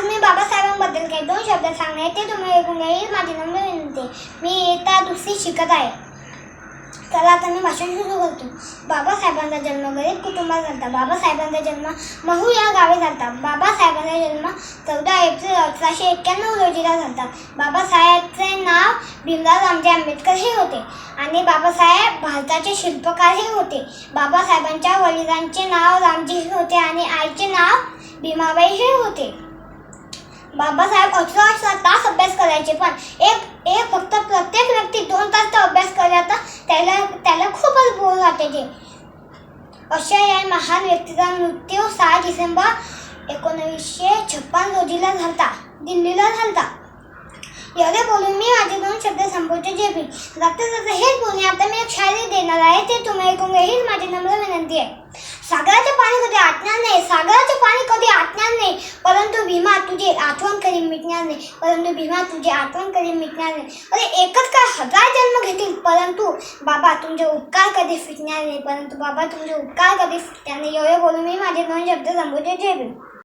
आज मी बाबासाहेबांबद्दल काही दोन शब्द सांगणार आहे, ते तुम्ही ऐकून घ्या ही माझी नम्र विनंती. मी इयत्ता दुसरी शिकत आहे. चला आता मी भाषण सुरू करतो. बाबासाहेबांचा जन्म गरीब कुटुंबात झाला बाबासाहेबांचा जन्म महू या गावी झाला बाबासाहेबांचा जन्म चौदा एप्रिल अठराशे एक्क्याण्णव रोजीला झाला. बाबासाहेबचे नाव भीमराव रामजी आंबेडकर हे होते आणि बाबासाहेब भारताचे शिल्पकारही होते. बाबासाहेबांच्या वडिलांचे नाव रामजी हे होते आणि आईचे नाव भीमाबाई हे होते. बाबासाहेब अठरा अठरा तास अभ्यास करायचे पण एक एक फक्त प्रत्येक व्यक्ती दोन तास तर अभ्यास करायचा त्याला त्याला खूपच बोर वाटायचे अशा या महान व्यक्तीचा मृत्यू सहा डिसेंबर एकोणवीसशे छप्पन रोजीला झालता दिल्लीला झालता. एवढे बोलून मी माझे दोन शब्द संपवतो जे बी जाता जाता हेच बोलणे आता मी एक शायरी देणार आहे ते तुम्ही ऐकून हीच माझी नम्र विनंती आहे. सागराचे पाणी कधी आटणार नाही सागराचे पाणी कधी आटणार नाही परंतु भीमा तुझे आठवण कधी मिटणार नाही परंतु भीमा तुझे आठवण कधी मिटणार नाही अरे एकच काय हजार जन्म घेतील. परंतु बाबा तुमचे उपकार कधी फिटणार नाही. परंतु बाबा तुमचे उपकार कधी फिटणार नाही. एवढे बोलून मी माझे दोन शब्द संपवतो. जे